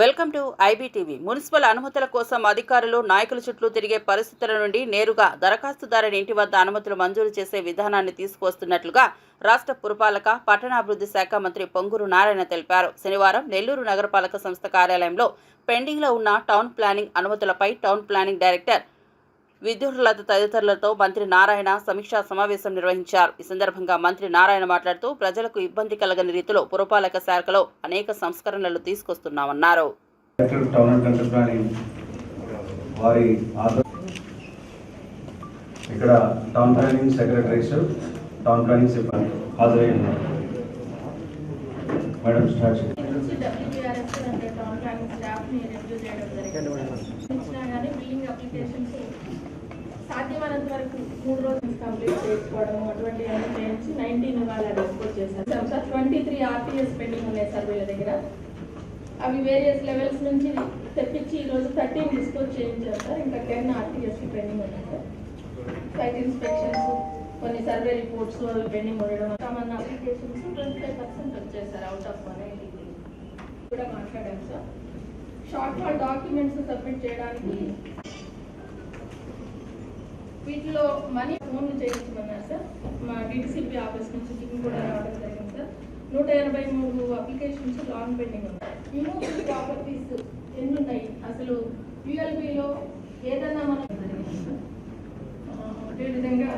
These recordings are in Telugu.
Welcome to IBTV. మున్సిపల్ అనుమతుల కోసం అధికారులు నాయకుల చుట్టూ తిరిగే పరిస్థితుల నుండి నేరుగా దరఖాస్తుదారుని ఇంటి వద్ద అనుమతులు మంజూరు చేసే విధానాన్ని తీసుకువస్తున్నట్లుగా రాష్ట్ర పురపాలక పట్టణాభివృద్ధి శాఖ మంత్రి పొంగూరు నారాయణ తెలిపారు. శనివారం నెల్లూరు నగరపాలక సంస్థ కార్యాలయంలో పెండింగ్లో ఉన్న టౌన్ ప్లానింగ్ అనుమతులపై టౌన్ ప్లానింగ్ డైరెక్టర్ విద్యుర్లత తదితరులతో మంత్రి నారాయణ సమీక్షా సమావేశం నిర్వహించారు. ఈ సందర్భంగా మంత్రి నారాయణ మాట్లాడుతూ ప్రజలకు ఇబ్బంది కలగని రీతిలో పురపాలక శాఖలో అనేక సంస్కరణలు తీసుకొస్తున్నామన్నారు. ఇక్కడ town planning secretaries town planning సిబ్బంది హాజరై మేడం స్టార్ట్ చేయండి. డబ్ల్యూబీఆర్ఎస్ అంటే టౌన్ ప్లానింగ్ స్టాఫ్ని రివ్యూ చేయడం జరిగింది. కానీ బిల్డింగ్ అప్లికేషన్స్ సాధ్యమైనంత వరకు మూడు రోజులు కంప్లీట్ చేసుకోవడం అటువంటి అన్ని చేయించి నైన్టీన్ వాళ్ళ రిపోర్ట్ చేశారు. Sir twenty three RTS pending ఉన్నాయి సార్ వీళ్ళ దగ్గర. అవి వేరియస్ లెవెల్స్ నుంచి తెప్పించి ఈరోజు థర్టీన్ డిస్పోజ్ చేయించారు సార్. ఇంకా టెన్ ఆర్టీఎస్ పెండింగ్ ఉన్నాయి సార్. సైట్ ఇన్స్పెక్షన్స్ కొన్ని సర్వే రిపోర్ట్స్ అవి పెండింగ్ ఉండడం common applications twenty five percent వచ్చేసారు అవుట్ ఆఫ్ వన్ కూడా మాట్లాడాం sir short fall documents submit చేయడానికి వీటిలో మనీ ఫోన్ చేయించమన్నారు సార్ మా డిటిసిపి ఆఫీస్ నుంచి టికెట్ కూడా రావడం జరిగింది సార్ నూట ఎనభై మూడు అప్లికేషన్స్ లాంగ్ పెండింగ్ ఉన్నాయి. యూనివర్సిటీ ప్రాపర్టీస్ ఎన్ని ఉన్నాయి అసలు యూఎల్బిలో ఏదన్నా మనం అదేవిధంగా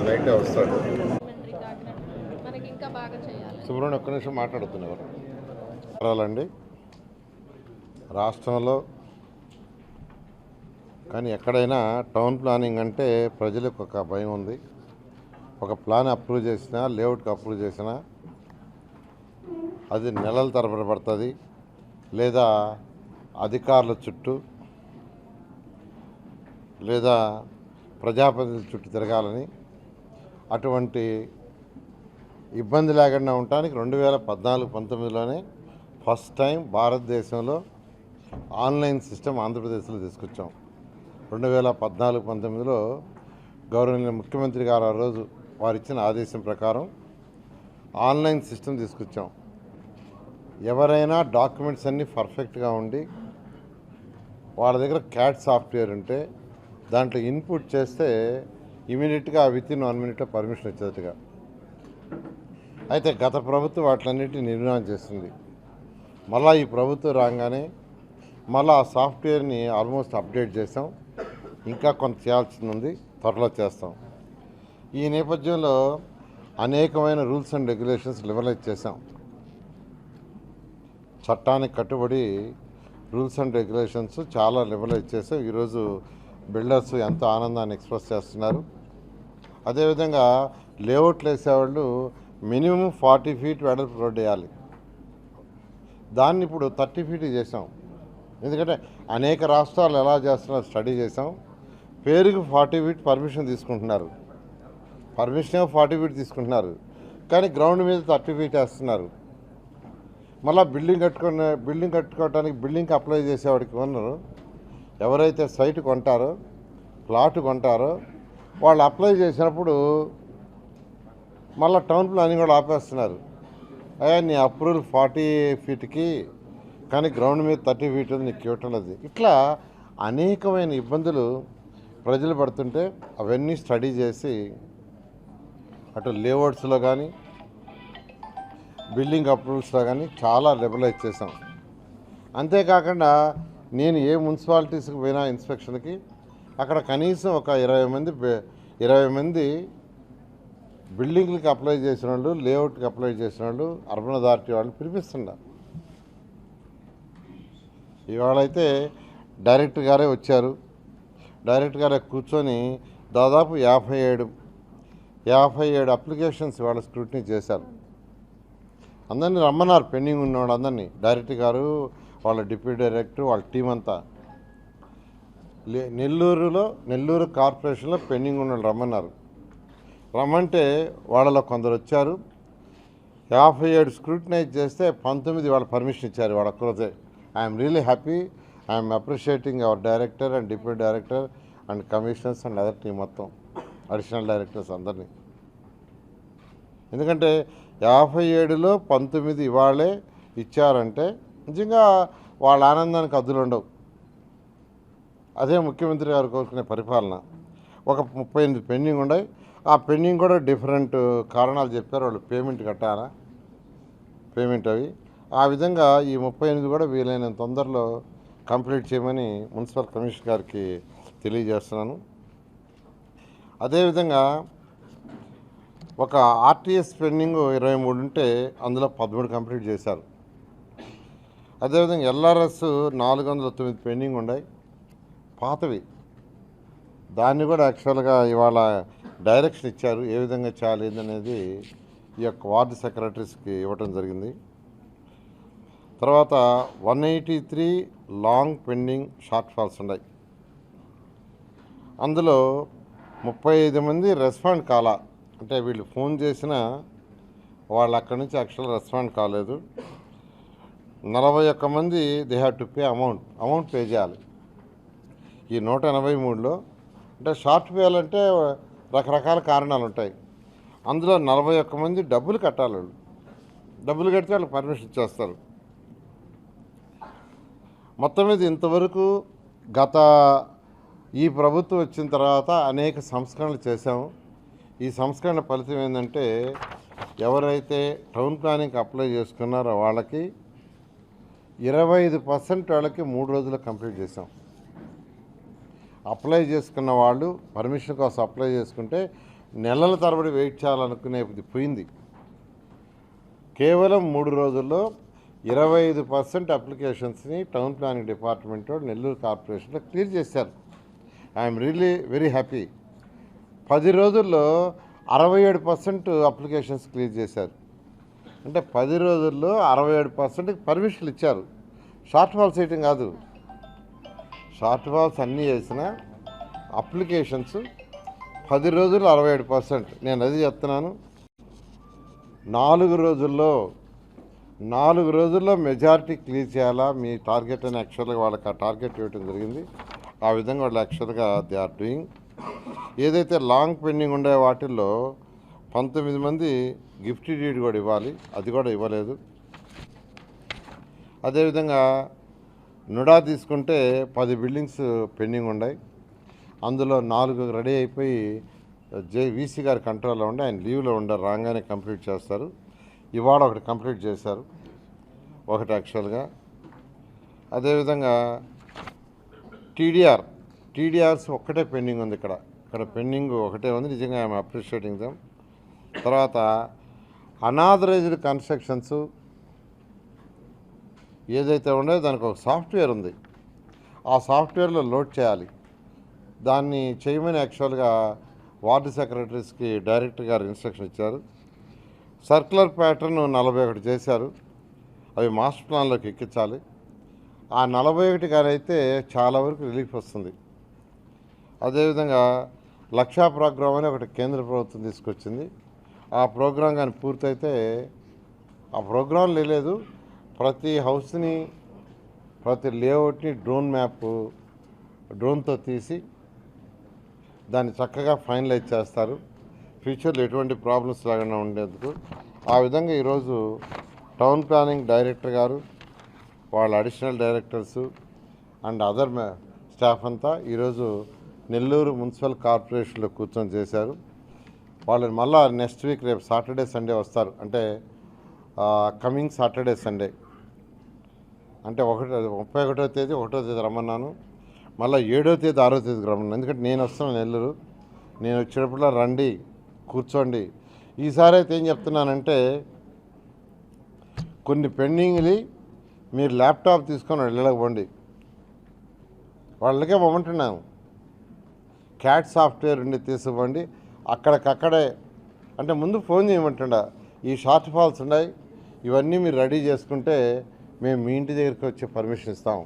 వాళ్ళైతే వస్తాడు సుబ్రహ్మణ్యం ఒక్క నిమిషం మాట్లాడుతున్నారు పర్వాలండి రాష్ట్రంలో కానీ ఎక్కడైనా టౌన్ ప్లానింగ్ అంటే ప్రజలకు ఒక భయం ఉంది. ఒక ప్లాన్ అప్రూవ్ చేసినా లేఅవుట్కి అప్రూవ్ చేసినా అది నెలల తరబడి పడుతుంది. లేదా అధికారుల చుట్టూ లేదా ప్రజాప్రతినిధుల చుట్టూ తిరగాలని అటువంటి ఇబ్బంది లేకుండా ఉండటానికి రెండు వేల పద్నాలుగు పంతొమ్మిదిలోనే ఫస్ట్ టైం భారతదేశంలో ఆన్లైన్ సిస్టమ్ ఆంధ్రప్రదేశ్లో తీసుకొచ్చాం. రెండు వేల పద్నాలుగు పంతొమ్మిదిలో గౌరవనీయ ముఖ్యమంత్రి గారు ఆ రోజు వారు ఇచ్చిన ఆదేశం ప్రకారం ఆన్లైన్ సిస్టమ్ తీసుకొచ్చాం. ఎవరైనా డాక్యుమెంట్స్ అన్నీ పర్ఫెక్ట్గా ఉండి వాళ్ళ దగ్గర క్యాట్ సాఫ్ట్వేర్ ఉంటే దాంట్లో ఇన్పుట్ చేస్తే ఇమీడియట్గా విత్ ఇన్ వన్ మినిట్లో పర్మిషన్ వచ్చేట్టుగా అయితే గత ప్రభుత్వం వాటిలన్నిటిని నిర్మాణం చేస్తుంది. మళ్ళా ఈ ప్రభుత్వం రాగానే మళ్ళా ఆ సాఫ్ట్వేర్ని ఆల్మోస్ట్ అప్డేట్ చేసాం ఇంకా కొంత చేయాల్సింది ఉంది త్వరలో చేస్తాం. ఈ నేపథ్యంలో అనేకమైన రూల్స్ అండ్ రెగ్యులేషన్స్ లిబరలైజ్ చేసాం చట్టానికి కట్టుబడి రూల్స్ అండ్ రెగ్యులేషన్స్ చాలా లిబరలైజ్ చేసాం ఈరోజు బిల్డర్స్ ఎంతో ఆనందాన్ని ఎక్స్ప్రెస్ చేస్తున్నారు. అదేవిధంగా లేఅవుట్లు వేసేవాళ్ళు మినిమం ఫార్టీ ఫీట్ వెడల్పు రోడ్ వేయాలి. దాన్ని ఇప్పుడు థర్టీ ఫీట్ చేసాం. ఎందుకంటే అనేక రాష్ట్రాలు ఎలా చేస్తున్నారో స్టడీ చేసాం. పేరుకి ఫార్టీ ఫీట్ పర్మిషన్ తీసుకుంటున్నారు. పర్మిషన్ ఫార్టీ ఫీట్ తీసుకుంటున్నారు. కానీ గ్రౌండ్ మీద థర్టీ ఫీట్ వేస్తున్నారు. మళ్ళీ బిల్డింగ్ కట్టుకునే బిల్డింగ్ కట్టుకోవడానికి బిల్డింగ్కి అప్లై చేసేవాడికి ఉన్నారు. ఎవరైతే సైట్ కొంటారో ప్లాట్ కొంటారో వాళ్ళు అప్లై చేసినప్పుడు మళ్ళీ టౌన్ ప్లానింగ్ కూడా ఆపేస్తున్నారు. అయ్యా నీ అప్రూవల్ ఫార్టీ ఫీట్కి కానీ గ్రౌండ్ మీద థర్టీ ఫీట్ ఉంది నీకు ఇవ్వటం లేదు. ఇట్లా అనేకమైన ఇబ్బందులు ప్రజలు పడుతుంటే అవన్నీ స్టడీ చేసి అటు లేఅవుట్స్లో కానీ బిల్డింగ్ అప్రూవల్స్లో కానీ చాలా లిబరలైజ్ చేసాం అంతేకాకుండా నేను ఏ మున్సిపాలిటీస్కి పోయినా ఇన్స్పెక్షన్కి అక్కడ కనీసం ఒక ఇరవై మంది ఇరవై మంది బిల్డింగ్లకి అప్లై చేసిన వాళ్ళు లేఅవుట్కి అప్లై చేసిన వాళ్ళు అర్బన్ అథారిటీ వాళ్ళు పిలిపిస్తున్నారు. ఇవాళైతే డైరెక్టర్ గారే వచ్చారు. డైరెక్టర్ గారే కూర్చొని దాదాపు యాభై ఏడు యాభై ఏడు అప్లికేషన్స్ ఇవాళ స్క్రూటినీ చేశారు. అందరినీ రమ్మన్నారు పెండింగ్ ఉన్నవాడు అందరినీ డైరెక్టర్ గారు వాళ్ళ డిప్యూటీ డైరెక్టర్ వాళ్ళ టీం అంతా నెల్లూరులో నెల్లూరు కార్పొరేషన్లో పెండింగ్ ఉన్న వాళ్ళు రమ్మన్నారు. రమ్మంటే వాళ్ళలో కొందరు వచ్చారు. యాభై ఏడు స్క్రూటినైజ్ చేస్తే పంతొమ్మిది వాళ్ళ పర్మిషన్ ఇచ్చారు వాళ్ళ ఒక్కరోజే. I'm really happy. I'm appreciating our director and deputy director and commissioners and other team మొత్తం అడిషనల్ డైరెక్టర్స్ అందరినీ. ఎందుకంటే యాభై ఏడులో పంతొమ్మిది ఇవాళే ఇచ్చారంటే నిజంగా వాళ్ళ ఆనందానికి అద్దులు ఉండవు అదే ముఖ్యమంత్రి గారు కోరుకునే పరిపాలన. ఒక ముప్పై ఎనిమిది పెండింగ్ ఉన్నాయి ఆ పెండింగ్ కూడా డిఫరెంట్ కారణాలు చెప్పారు. వాళ్ళు పేమెంట్ కట్టాలా? పేమెంట్ అవి. ఆ విధంగా ఈ ముప్పై ఎనిమిది కూడా వీలైనంత తొందరలో కంప్లీట్ చేయమని మున్సిపల్ కమిషనర్ గారికి తెలియజేస్తున్నాను. అదేవిధంగా ఒక ఆర్టీఎస్ పెండింగ్ ఇరవై మూడు ఉంటే అందులో పదమూడు కంప్లీట్ చేశారు. అదేవిధంగా ఎల్ఆర్ఎస్ నాలుగు వందల తొమ్మిది పెండింగ్ ఉన్నాయి పాతవి. దాన్ని కూడా యాక్చువల్గా ఇవాళ డైరెక్షన్ ఇచ్చారు. ఏ విధంగా చేయాలి అనేది ఈ యొక్క వార్డు సెక్రటరీస్కి ఇవ్వటం జరిగింది. తర్వాత one eighty three long pending short falls ఉన్నాయి. అందులో ముప్పై ఐదు మంది రెస్పాండ్ కాలా. అంటే వీళ్ళు ఫోన్ చేసినా వాళ్ళు అక్కడి నుంచి యాక్చువల్ రెస్పాండ్ కాలేదు. నలభై ఒక్క మంది they have to pay amount amount pay చేయాలి. ఈ నూట ఎనభై మూడులో అంటే షార్ట్ అంటే రకరకాల కారణాలు ఉంటాయి. అందులో నలభై ఒక్క మంది డబ్బులు కట్టాలి వాళ్ళు. డబ్బులు కడితే వాళ్ళకి పర్మిషన్ ఇచ్చేస్తారు. మొత్తం మీద ఇంతవరకు గత ఈ ప్రభుత్వం వచ్చిన తర్వాత అనేక సంస్కరణలు చేశాము. ఈ సంస్కరణ ఫలితం ఏంటంటే ఎవరైతే టౌన్ ప్లానింగ్కి అప్లై చేసుకున్నారో వాళ్ళకి ఇరవై ఐదు పర్సెంట్ వాళ్ళకి మూడు రోజులు కంప్లీట్ చేసాం అప్లై చేసుకున్న వాళ్ళు పర్మిషన్ కోసం అప్లై చేసుకుంటే నెలల తరబడి వెయిట్ చేయాలనుకునేది పోయింది. కేవలం మూడు రోజుల్లో ఇరవై ఐదు పర్సెంట్ అప్లికేషన్స్ని టౌన్ ప్లానింగ్ డిపార్ట్మెంట్ నెల్లూరు కార్పొరేషన్లో క్లియర్ చేశారు. I'm really very happy. పది రోజుల్లో అరవై ఏడు పర్సెంట్ అప్లికేషన్స్ క్లియర్ చేశారు. అంటే పది రోజుల్లో అరవై ఏడు పర్సెంట్ పర్మిషన్లు ఇచ్చారు. షార్ట్ ఫాల్ వేయటం కాదు. షార్ట్ ఫాల్స్ అన్నీ చేసిన అప్లికేషన్స్ పది రోజులు అరవై ఏడు పర్సెంట్. నేను అది చెప్తున్నాను. నాలుగు రోజుల్లో నాలుగు రోజుల్లో మెజారిటీ క్లియర్ చేయాలా? మీ టార్గెట్ అని యాక్చువల్గా వాళ్ళకి ఆ టార్గెట్ ఇవ్వడం జరిగింది. ఆ విధంగా వాళ్ళు యాక్చువల్గా దే ఆర్ డూయింగ్. ఏదైతే లాంగ్ పెండింగ్ ఉండే వాటిల్లో పంతొమ్మిది మంది గిఫ్ట్ డీడ్ కూడా ఇవ్వాలి. అది కూడా ఇవ్వలేదు. అదేవిధంగా నుడా తీసుకుంటే పది బిల్డింగ్స్ పెండింగ్ ఉన్నాయి అందులో నాలుగు రెడీ అయిపోయి జే వీసీ గారి కంట్రోల్లో ఉండి ఆయన లీవ్లో ఉండే రాగానే కంప్లీట్ చేస్తారు. ఇవాళ ఒకటి కంప్లీట్ చేశారు. ఒకటి యాక్చువల్గా. అదేవిధంగా టీడీఆర్ టీడీఆర్స్ ఒక్కటే పెండింగ్ ఉంది ఇక్కడ. ఇక్కడ పెండింగ్ ఒకటే ఉంది. నిజంగా ఐఎమ్ అప్రిషియేటింగ్ దమ్. తర్వాత అనాథరైజ్డ్ కన్స్ట్రక్షన్స్ ఏదైతే ఉండేదో దానికి ఒక సాఫ్ట్వేర్ ఉంది. ఆ సాఫ్ట్వేర్లో లోడ్ చేయాలి. దాన్ని చేయమని యాక్చువల్గా వార్డు సెక్రటరీస్కి డైరెక్టర్ గారు ఇన్స్ట్రక్షన్ ఇచ్చారు. సర్క్యులర్ ప్యాటర్న్ నలభై ఒకటి చేశారు. అవి మాస్టర్ ప్లాన్లోకి ఎక్కించాలి. ఆ నలభై ఒకటి అయితే చాలా వరకు రిలీఫ్ వస్తుంది. అదేవిధంగా లక్షా ప్రోగ్రామ్ అని ఒకటి కేంద్ర ప్రభుత్వం తీసుకొచ్చింది. ఆ ప్రోగ్రాం కానీ పూర్తయితే ఆ ప్రోగ్రాం లేదు. ప్రతి హౌస్ని ప్రతి లేఅవుట్ని డ్రోన్ మ్యాప్ డ్రోన్తో తీసి దాన్ని చక్కగా ఫైనలైజ్ చేస్తారు. ఫ్యూచర్లో ఎటువంటి ప్రాబ్లమ్స్ లేకుండా ఉండేందుకు. ఆ విధంగా ఈరోజు టౌన్ ప్లానింగ్ డైరెక్టర్ గారు వాళ్ళ additional directors and other staff అంతా ఈరోజు నెల్లూరు మున్సిపల్ కార్పొరేషన్లో కూర్చొని చేశారు. వాళ్ళని మళ్ళీ నెక్స్ట్ వీక్ రేపు సాటర్డే సండే వస్తారు. అంటే కమింగ్ సాటర్డే సండే. అంటే ఒకటో ముప్పై ఒకటో తేదీ ఒకటో తేదీ రమ్మన్నాను. మళ్ళీ ఏడో తేదీ ఆరో తేదీకి రమ్మన్నాను. ఎందుకంటే నేను వస్తున్నాను నెల్లూరు. నేను వచ్చేటప్పుడు రండి కూర్చోండి. ఈసారి అయితే ఏం చెప్తున్నానంటే కొన్ని పెండింగ్లు మీరు ల్యాప్టాప్ తీసుకొని వెళ్ళకపోండి వాళ్ళకే పొమ్మంటున్నాను. క్యాట్ సాఫ్ట్వేర్ ఉండి తీసుకోండి అక్కడికక్కడే అంటే ముందు ఫోన్ చేయమంటుండ. ఈ షార్ట్ ఫాల్స్ ఉన్నాయి. ఇవన్నీ మీరు రెడీ చేసుకుంటే మేము మీ ఇంటి దగ్గరికి వచ్చి పర్మిషన్ ఇస్తాం.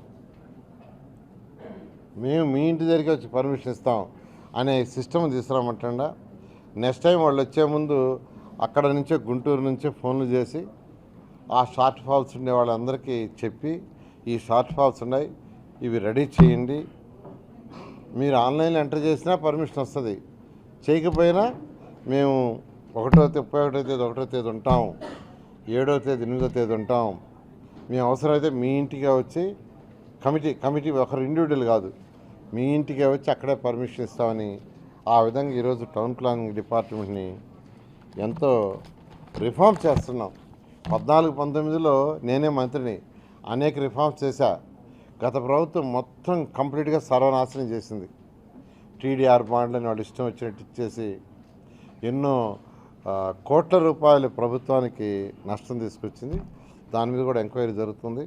మేము మీ ఇంటి దగ్గరికి వచ్చి పర్మిషన్ ఇస్తాం అనే సిస్టమ్ తీసుకురామంటండ. నెక్స్ట్ టైం వాళ్ళు వచ్చే ముందు అక్కడ నుంచే గుంటూరు నుంచే ఫోన్లు చేసి ఆ షార్ట్ ఫాల్స్ ఉండే వాళ్ళందరికీ చెప్పి ఈ షార్ట్ ఫాల్స్ ఉన్నాయి ఇవి రెడీ చేయండి. మీరు ఆన్లైన్లో ఎంటర్ చేసినా పర్మిషన్ వస్తుంది. చేయకపోయినా మేము ఒకటో తేదీ ముప్పై ఒకటో తేదీ ఒకటో తేదీ ఉంటాం. ఏడో తేదీ ఎనిమిదో తేదీ ఉంటాం. మీ అవసరమైతే మీ ఇంటికే వచ్చి కమిటీ కమిటీ ఒకరు ఇండివిజువల్ కాదు. మీ ఇంటికే వచ్చి అక్కడే పర్మిషన్ ఇస్తామని ఆ విధంగా ఈరోజు టౌన్ ప్లానింగ్ డిపార్ట్మెంట్ని ఎంతో రిఫార్మ్ చేస్తున్నాం. పద్నాలుగు పంతొమ్మిదిలో నేనే మంత్రిని. అనేక రిఫార్మ్స్ చేశా. గత ప్రభుత్వం మొత్తం కంప్లీట్గా సర్వనాశనం చేసింది. టీడీఆర్ బాండ్లని వాళ్ళు ఇష్టం వచ్చినట్టు ఇచ్చేసి ఎన్నో కోట్ల రూపాయలు ప్రభుత్వానికి నష్టం తీసుకొచ్చింది. దాని మీద కూడా ఎంక్వైరీ జరుగుతుంది.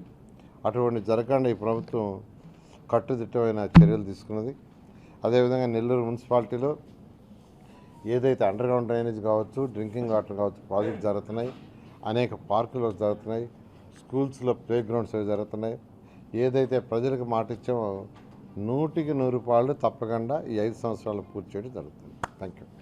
అటువంటి జరగకుండా ఈ ప్రభుత్వం కట్టుదిట్టమైన చర్యలు తీసుకున్నది. అదేవిధంగా నెల్లూరు మున్సిపాలిటీలో ఏదైతే అండర్ గ్రౌండ్ డ్రైనేజ్ కావచ్చు డ్రింకింగ్ వాటర్ కావచ్చు ప్రాజెక్ట్ జరుగుతున్నాయి. అనేక పార్కులు జరుగుతున్నాయి. స్కూల్స్లో ప్లే గ్రౌండ్స్ అవి జరుగుతున్నాయి. ఏదైతే ప్రజలకు మాట ఇచ్చామో నూటికి నూరు రూపాయలు తప్పకుండా ఈ ఐదు సంవత్సరాలు పూర్తి చేయడం జరుగుతుంది. Thank you